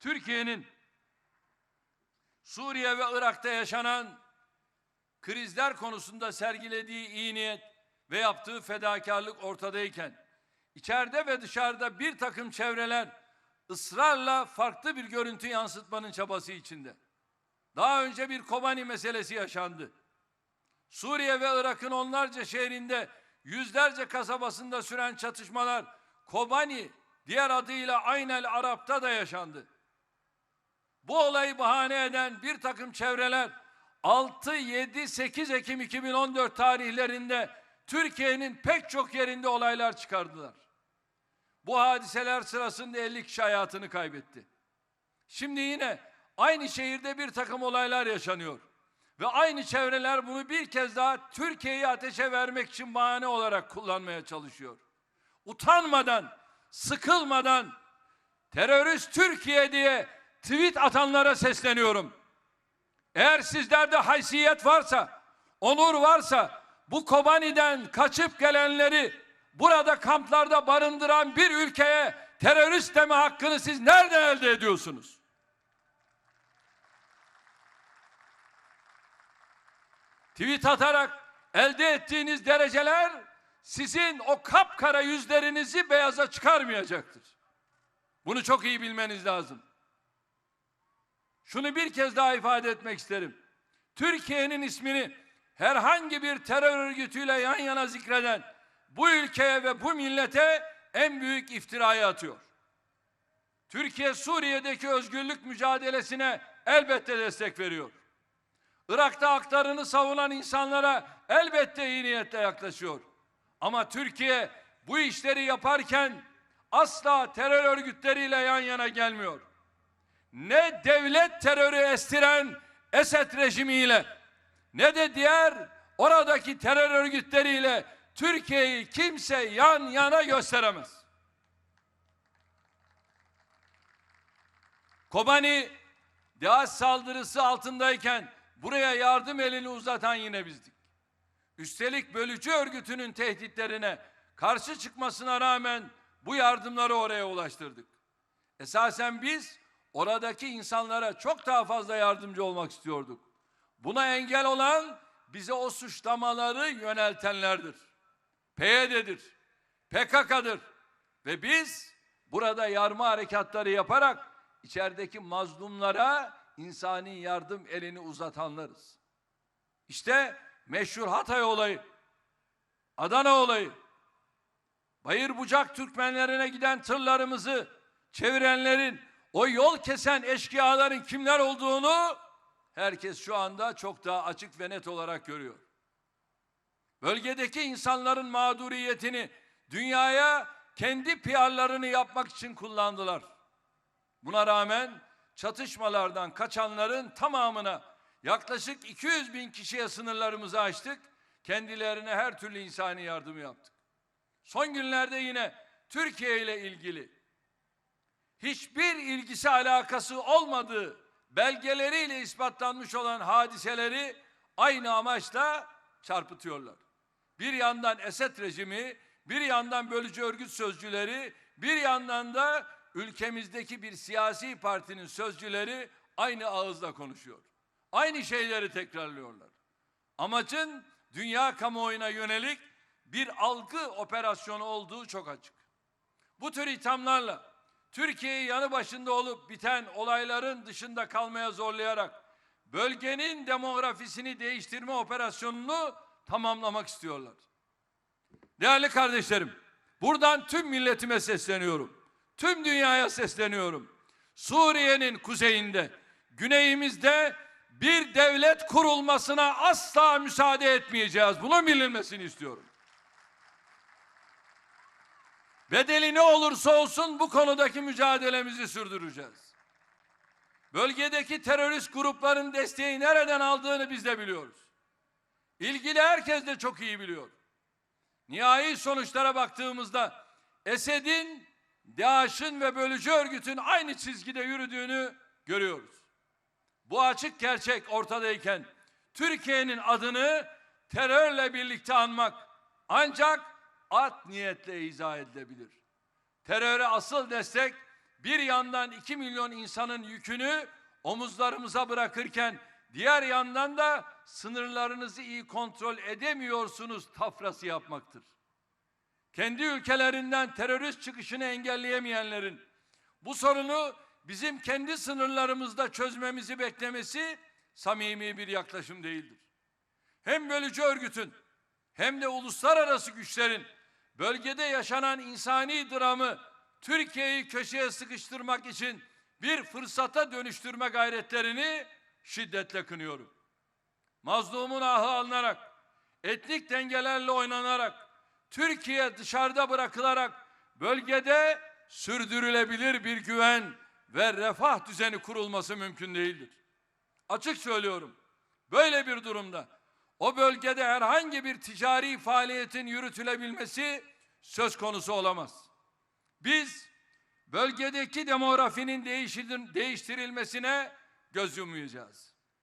Türkiye'nin Suriye ve Irak'ta yaşanan krizler konusunda sergilediği iyi niyet ve yaptığı fedakarlık ortadayken içeride ve dışarıda bir takım çevreler ısrarla farklı bir görüntü yansıtmanın çabası içinde. Daha önce bir Kobani meselesi yaşandı. Suriye ve Irak'ın onlarca şehrinde, yüzlerce kasabasında süren çatışmalar Kobani diğer adıyla Aynel Arap'ta da yaşandı. Bu olayı bahane eden bir takım çevreler 6, 7, 8 Ekim 2014 tarihlerinde Türkiye'nin pek çok yerinde olaylar çıkardılar. Bu hadiseler sırasında 50 kişi hayatını kaybetti. Şimdi yine aynı şehirde bir takım olaylar yaşanıyor. Ve aynı çevreler bunu bir kez daha Türkiye'yi ateşe vermek için bahane olarak kullanmaya çalışıyor. Utanmadan, sıkılmadan terörist Türkiye diye tweet atanlara sesleniyorum. Eğer sizlerde haysiyet varsa, onur varsa bu Kobani'den kaçıp gelenleri burada kamplarda barındıran bir ülkeye terörist deme hakkını siz nereden elde ediyorsunuz? Tweet atarak elde ettiğiniz dereceler sizin o kapkara yüzlerinizi beyaza çıkarmayacaktır. Bunu çok iyi bilmeniz lazım. Şunu bir kez daha ifade etmek isterim. Türkiye'nin ismini herhangi bir terör örgütüyle yan yana zikreden bu ülkeye ve bu millete en büyük iftirayı atıyor. Türkiye Suriye'deki özgürlük mücadelesine elbette destek veriyor. Irak'ta haklarını savunan insanlara elbette iyi niyetle yaklaşıyor. Ama Türkiye bu işleri yaparken asla terör örgütleriyle yan yana gelmiyor. Ne devlet terörü estiren Esed rejimiyle ne de diğer oradaki terör örgütleriyle Türkiye'yi kimse yan yana gösteremez. Kobani DAEŞ saldırısı altındayken buraya yardım elini uzatan yine bizdik. Üstelik bölücü örgütünün tehditlerine karşı çıkmasına rağmen bu yardımları oraya ulaştırdık. Esasen biz oradaki insanlara çok daha fazla yardımcı olmak istiyorduk. Buna engel olan bize o suçlamaları yöneltenlerdir. PYD'dir, PKK'dır ve biz burada yarma harekatları yaparak içerideki mazlumlara insani yardım elini uzatanlarız. İşte meşhur Hatay olayı, Adana olayı, Bayır Bucak Türkmenlerine giden tırlarımızı çevirenlerin, o yol kesen eşkıyaların kimler olduğunu herkes şu anda çok daha açık ve net olarak görüyor. Bölgedeki insanların mağduriyetini dünyaya kendi PR'larını yapmak için kullandılar. Buna rağmen çatışmalardan kaçanların tamamına yaklaşık 200 bin kişiye sınırlarımızı açtık. Kendilerine her türlü insani yardım yaptık. Son günlerde yine Türkiye ile ilgili hiçbir ilgisi alakası olmadığı belgeleriyle ispatlanmış olan hadiseleri aynı amaçla çarpıtıyorlar. Bir yandan Esed rejimi, bir yandan bölücü örgüt sözcüleri, bir yandan da ülkemizdeki bir siyasi partinin sözcüleri aynı ağızla konuşuyor. Aynı şeyleri tekrarlıyorlar. Amacın dünya kamuoyuna yönelik bir algı operasyonu olduğu çok açık. Bu tür ithamlarla Türkiye'yi yanı başında olup biten olayların dışında kalmaya zorlayarak bölgenin demografisini değiştirme operasyonunu tamamlamak istiyorlar. Değerli kardeşlerim, buradan tüm milletime sesleniyorum. Tüm dünyaya sesleniyorum. Suriye'nin kuzeyinde, güneyimizde bir devlet kurulmasına asla müsaade etmeyeceğiz. Bunun bilinmesini istiyorum. Bedeli ne olursa olsun bu konudaki mücadelemizi sürdüreceğiz. Bölgedeki terörist grupların desteği nereden aldığını biz de biliyoruz. İlgili herkes de çok iyi biliyor. Nihai sonuçlara baktığımızda Esed'in, DAEŞ'in ve bölücü örgütün aynı çizgide yürüdüğünü görüyoruz. Bu açık gerçek ortadayken Türkiye'nin adını terörle birlikte anmak ancak art niyetle izah edilebilir. Teröre asıl destek bir yandan 2 milyon insanın yükünü omuzlarımıza bırakırken diğer yandan da sınırlarınızı iyi kontrol edemiyorsunuz tafrası yapmaktır. Kendi ülkelerinden terörist çıkışını engelleyemeyenlerin bu sorunu bizim kendi sınırlarımızda çözmemizi beklemesi samimi bir yaklaşım değildir. Hem bölücü örgütün hem de uluslararası güçlerin bölgede yaşanan insani dramı Türkiye'yi köşeye sıkıştırmak için bir fırsata dönüştürme gayretlerini şiddetle kınıyorum. Mazlumun ahı alınarak, etnik dengelerle oynanarak, Türkiye dışarıda bırakılarak bölgede sürdürülebilir bir güven ve refah düzeni kurulması mümkün değildir. Açık söylüyorum. Böyle bir durumda o bölgede herhangi bir ticari faaliyetin yürütülebilmesi söz konusu olamaz. Biz bölgedeki demografinin değiştir- değiştirilmesine göz yummayacağız.